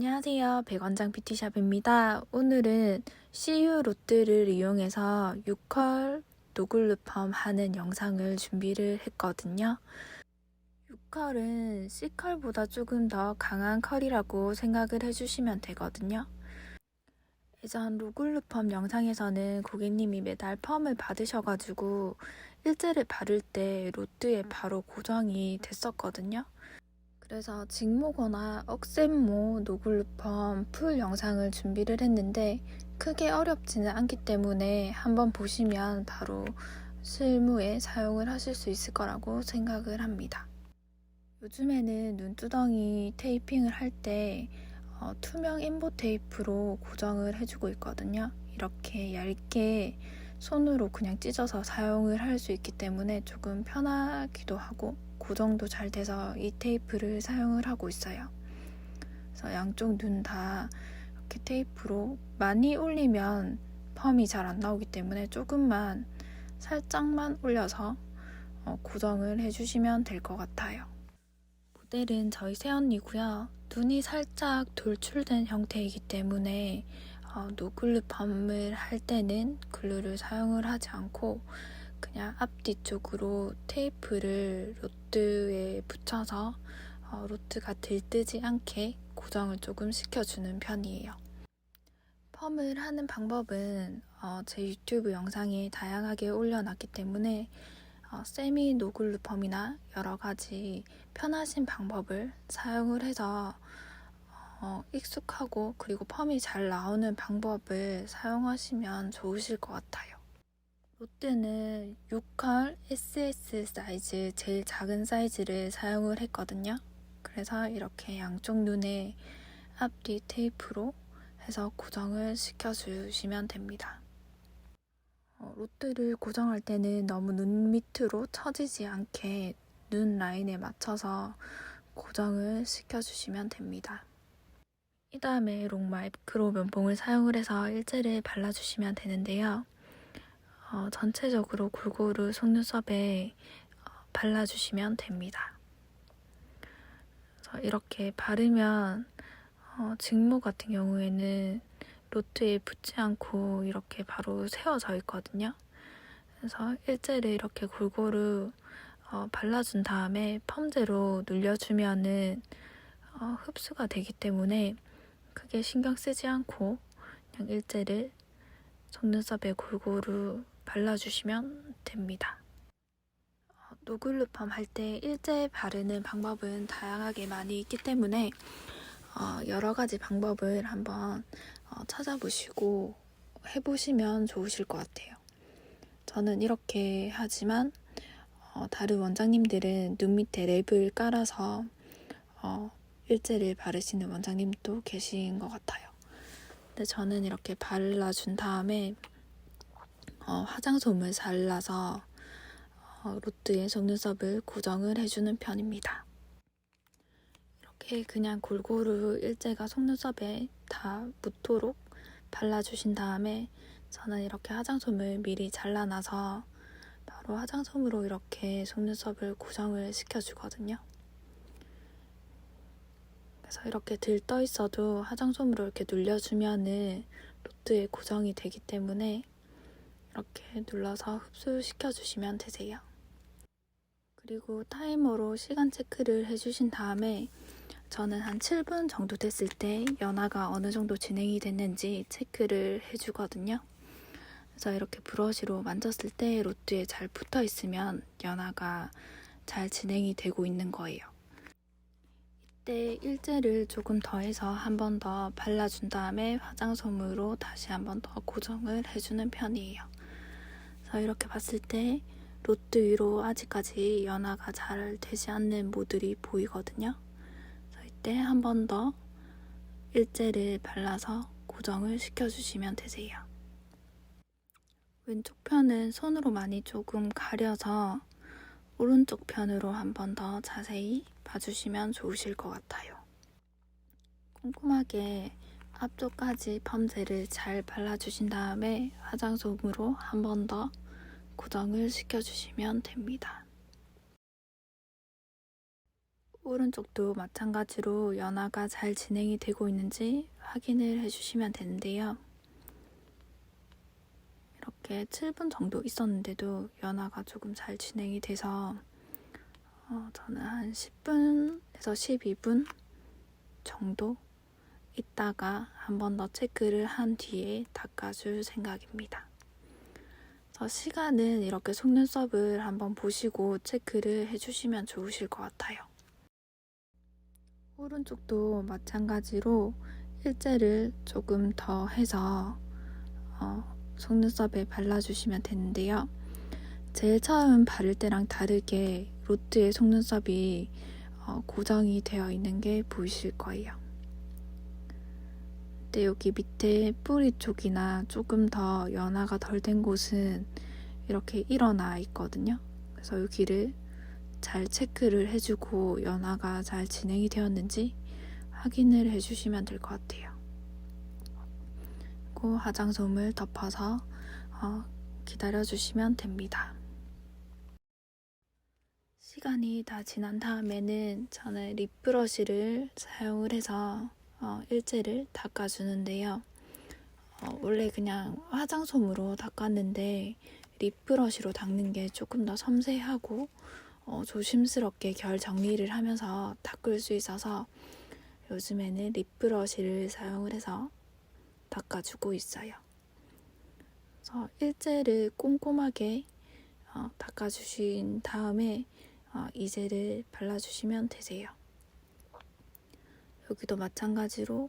안녕하세요. 백원장 뷰티샵입니다. 오늘은 CU 롯데를 이용해서 6컬 노글루펌 하는 영상을 준비를 했거든요. 6컬은 C컬보다 조금 더 강한 컬이라고 생각을 해주시면 되거든요. 예전 로글루펌 영상에서는 고객님이 매달 펌을 받으셔가지고 일제를 바를 때 로트에 바로 고정이 됐었거든요. 그래서 직모거나 억센모 노글루펌 풀 영상을 준비를 했는데 크게 어렵지는 않기 때문에 한번 보시면 바로 실무에 사용을 하실 수 있을 거라고 생각을 합니다. 요즘에는 눈두덩이 테이핑을 할때 어, 투명 인보 테이프로 고정을 해주고 있거든요. 이렇게 얇게 손으로 그냥 찢어서 사용을 할 수 있기 때문에 조금 편하기도 하고 고정도 잘 돼서 이 테이프를 사용을 하고 있어요. 그래서 양쪽 눈 다 이렇게 테이프로 많이 올리면 펌이 잘 안 나오기 때문에 조금만 살짝만 올려서 어, 고정을 해주시면 될 것 같아요. 모델은 저희 새언니고요. 눈이 살짝 돌출된 형태이기 때문에 어, 노글루 펌을 할 때는 글루를 사용을 하지 않고 그냥 앞뒤 쪽으로 테이프를 로트에 붙여서 어, 로트가 들뜨지 않게 고정을 조금 시켜주는 편이에요. 펌을 하는 방법은 어, 제 유튜브 영상에 다양하게 올려놨기 때문에 어, 세미 노글루 펌이나 여러 가지 편하신 방법을 사용을 해서 어, 익숙하고 그리고 펌이 잘 나오는 방법을 사용하시면 좋으실 것 같아요. 롯데는 6컬 SS 사이즈 제일 작은 사이즈를 사용을 했거든요. 그래서 이렇게 양쪽 눈에 앞뒤 테이프로 해서 고정을 시켜주시면 됩니다. 어, 롯데를 고정할 때는 너무 눈 밑으로 처지지 않게 눈 라인에 맞춰서 고정을 시켜주시면 됩니다. 이 다음에 롱마 앱크로 면봉을 사용을 해서 일제를 발라주시면 되는데요. 어, 전체적으로 골고루 속눈썹에 어, 발라주시면 됩니다. 이렇게 바르면 어, 직모 같은 경우에는 로트에 붙지 않고 이렇게 바로 세워져 있거든요. 그래서 일제를 이렇게 골고루 어, 발라준 다음에 펌제로 눌려주면은 어, 흡수가 되기 때문에 크게 신경 쓰지 않고 그냥 일제를 속눈썹에 골고루 발라주시면 됩니다. 어, 노글루펌 할 때 일제 바르는 방법은 다양하게 많이 있기 때문에 어, 여러 가지 방법을 한번 어, 찾아보시고 해보시면 좋으실 것 같아요. 저는 이렇게 하지만 어, 다른 원장님들은 눈 밑에 랩을 깔아서 어, 일제를 바르시는 원장님도 계신 것 같아요. 근데 저는 이렇게 발라준 다음에 어, 화장솜을 잘라서 어, 로트의 속눈썹을 고정을 해주는 편입니다. 이렇게 그냥 골고루 일제가 속눈썹에 다 묻도록 발라주신 다음에 저는 이렇게 화장솜을 미리 잘라놔서 바로 화장솜으로 이렇게 속눈썹을 고정을 시켜주거든요. 그래서 이렇게 들떠 있어도 화장솜으로 이렇게 눌려주면은 로트에 고정이 되기 때문에 이렇게 눌러서 흡수시켜 주시면 되세요. 그리고 타이머로 시간 체크를 해주신 다음에 저는 한 7분 정도 됐을 때 연화가 어느 정도 진행이 됐는지 체크를 해주거든요. 그래서 이렇게 브러쉬로 만졌을 때 로트에 잘 붙어 있으면 연화가 잘 진행이 되고 있는 거예요. 이때 일제를 조금 더해서 한 번 더 발라준 다음에 화장솜으로 다시 한 번 더 고정을 해주는 편이에요. 그래서 이렇게 봤을 때 로트 위로 아직까지 연화가 잘 되지 않는 모들이 보이거든요. 그래서 이때 한 번 더 일제를 발라서 고정을 시켜주시면 되세요. 왼쪽 편은 손으로 많이 조금 가려서 오른쪽 편으로 한 번 더 자세히 봐주시면 좋으실 것 같아요. 꼼꼼하게 앞쪽까지 펌제를 잘 발라주신 다음에 화장솜으로 한 번 더 고정을 시켜주시면 됩니다. 오른쪽도 마찬가지로 연화가 잘 진행이 되고 있는지 확인을 해주시면 되는데요. 이렇게 7분 정도 있었는데도 연화가 조금 잘 진행이 돼서 어, 저는 한 10분에서 12분 정도 있다가 한 번 더 체크를 한 뒤에 닦아줄 생각입니다. 시간은 이렇게 속눈썹을 한번 보시고 체크를 해주시면 좋으실 것 같아요. 오른쪽도 마찬가지로 일제를 조금 더 해서 어, 속눈썹에 발라주시면 되는데요. 제일 처음 바를 때랑 다르게 로트의 속눈썹이 어, 고정이 되어 있는 게 보이실 거예요. 근데 여기 밑에 뿌리 쪽이나 조금 더 연화가 덜 된 곳은 이렇게 일어나 있거든요. 그래서 여기를 잘 체크를 해주고 연화가 잘 진행이 되었는지 확인을 해주시면 될 것 같아요. 그리고 화장솜을 덮어서 어, 기다려주시면 됩니다. 시간이 다 지난 다음에는 저는 립브러쉬를 사용을 해서 어, 일제를 닦아주는데요. 어, 원래 그냥 화장솜으로 닦았는데 립브러쉬로 닦는 게 조금 더 섬세하고 어, 조심스럽게 결 정리를 하면서 닦을 수 있어서 요즘에는 립브러쉬를 사용을 해서 닦아주고 있어요. 그래서 일제를 꼼꼼하게 어, 닦아주신 다음에 어, 이젤을 발라주시면 되세요. 여기도 마찬가지로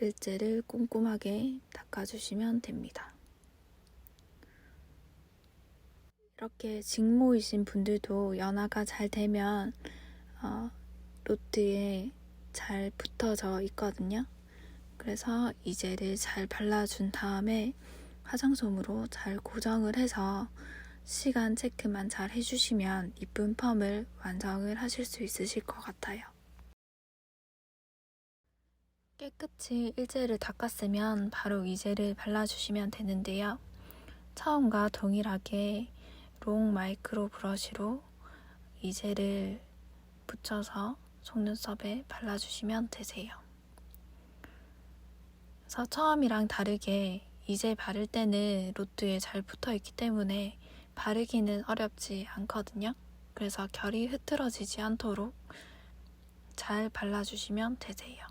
일제를 꼼꼼하게 닦아주시면 됩니다. 이렇게 직모이신 분들도 연화가 잘 되면 어, 로트에 잘 붙어져 있거든요. 그래서 이 젤을 잘 발라준 다음에 화장솜으로 잘 고정을 해서 시간 체크만 잘 해주시면 이쁜 펌을 완성을 하실 수 있으실 것 같아요. 깨끗이 일제를 닦았으면 바로 이젤을 발라주시면 되는데요. 처음과 동일하게 롱 마이크로 브러쉬로 이젤을 붙여서 속눈썹에 발라주시면 되세요. 그래서 처음이랑 다르게 이젤 바를 때는 로트에 잘 붙어 있기 때문에 바르기는 어렵지 않거든요. 그래서 결이 흐트러지지 않도록 잘 발라주시면 되세요.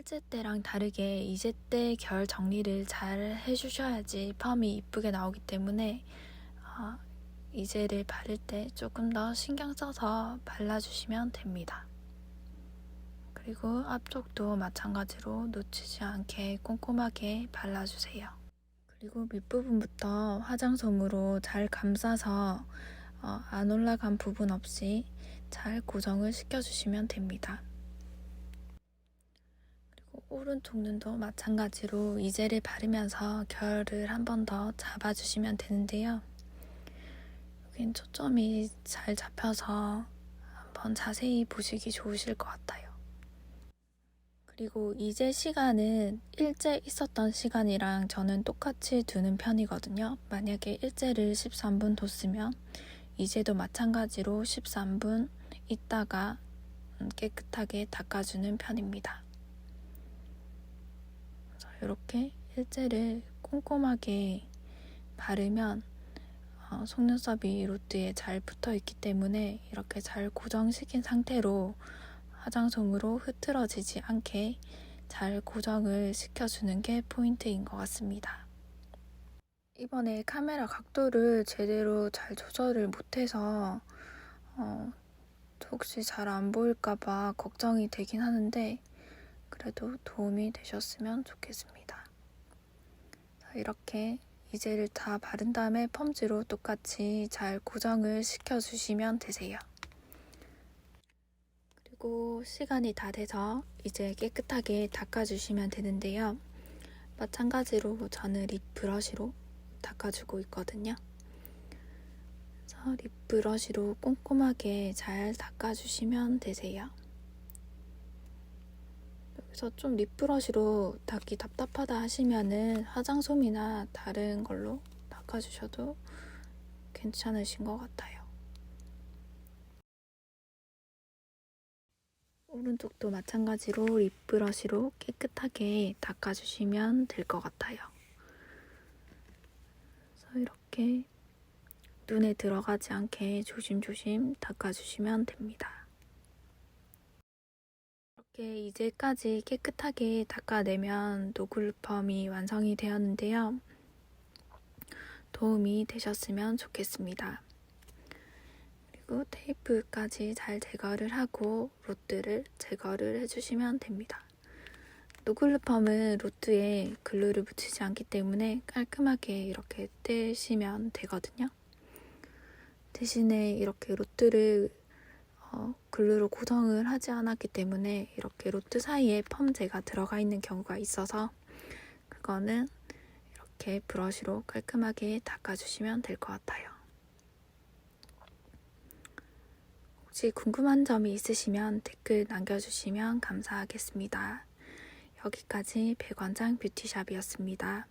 일제 때랑 다르게 이제 때 결 정리를 잘 해주셔야지 펌이 이쁘게 나오기 때문에 어, 이젤을 바를 때 조금 더 신경 써서 발라주시면 됩니다. 그리고 앞쪽도 마찬가지로 놓치지 않게 꼼꼼하게 발라주세요. 그리고 밑부분부터 화장솜으로 잘 감싸서 어, 안 올라간 부분 없이 잘 고정을 시켜주시면 됩니다. 오른쪽 눈도 마찬가지로 이젤을 바르면서 결을 한 번 더 잡아주시면 되는데요. 여긴 초점이 잘 잡혀서 한번 자세히 보시기 좋으실 것 같아요. 그리고 이제 시간은 일제 있었던 시간이랑 저는 똑같이 두는 편이거든요. 만약에 일제를 13분 뒀으면 이제도 마찬가지로 13분 있다가 깨끗하게 닦아주는 편입니다. 이렇게 일제를 꼼꼼하게 바르면 어, 속눈썹이 로트에 잘 붙어 있기 때문에 이렇게 잘 고정시킨 상태로 화장솜으로 흐트러지지 않게 잘 고정을 시켜주는 게 포인트인 것 같습니다. 이번에 카메라 각도를 제대로 잘 조절을 못해서 어, 혹시 잘 안 보일까봐 걱정이 되긴 하는데 그래도 도움이 되셨으면 좋겠습니다. 자, 이렇게 이젤을 다 바른 다음에 펌지로 똑같이 잘 고정을 시켜주시면 되세요. 그리고 시간이 다 돼서 이제 깨끗하게 닦아주시면 되는데요. 마찬가지로 저는 립 브러쉬로 닦아주고 있거든요. 그래서 립 브러쉬로 꼼꼼하게 잘 닦아주시면 되세요. 여기서 좀 립 브러쉬로 닦기 답답하다 하시면은 화장솜이나 다른 걸로 닦아주셔도 괜찮으신 것 같아요. 오른쪽도 마찬가지로 립브러시로 깨끗하게 닦아주시면 될 것 같아요. 그래서 이렇게 눈에 들어가지 않게 조심조심 닦아주시면 됩니다. 이렇게 이제까지 깨끗하게 닦아내면 노글루펌이 완성이 되었는데요. 도움이 되셨으면 좋겠습니다. 그리고 테이프까지 잘 제거를 하고 로트를 제거를 해주시면 됩니다. 노글루펌은 로트에 글루를 붙이지 않기 때문에 깔끔하게 이렇게 떼시면 되거든요. 대신에 이렇게 로트를 어, 글루로 고정을 하지 않았기 때문에 이렇게 로트 사이에 펌제가 들어가 있는 경우가 있어서 그거는 이렇게 브러쉬로 깔끔하게 닦아주시면 될 것 같아요. 혹시 궁금한 점이 있으시면 댓글 남겨주시면 감사하겠습니다. 여기까지 백원장 뷰티샵이었습니다.